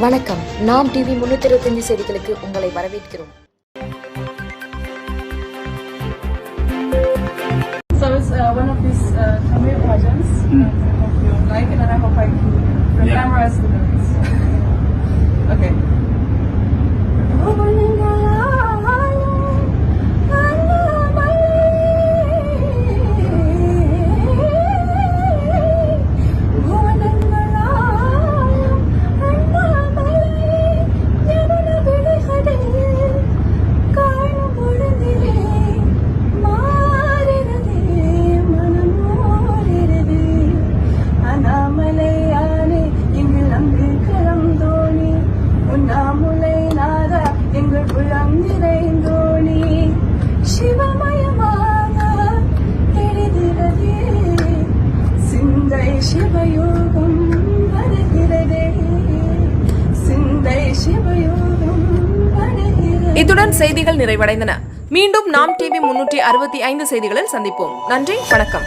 வணக்கம். நாம் டிவி முன்னூத்தி இருபத்தஞ்சு செய்திகளுக்கு உங்களை வரவேற்கிறோம். எங்கள் புலந்திரைந்தோனி சிவமயமாக தெரிகிறதே சிந்தை சிவயோகம் வருகிறதே சிந்தை சிவயோகம் இத்துடன் செய்திகள் நிறைவடைந்தன மீண்டும் நாம் டிவி முன்னூற்றி அறுபத்தி ஐந்து செய்திகளில் சந்திப்போம் நன்றி வணக்கம்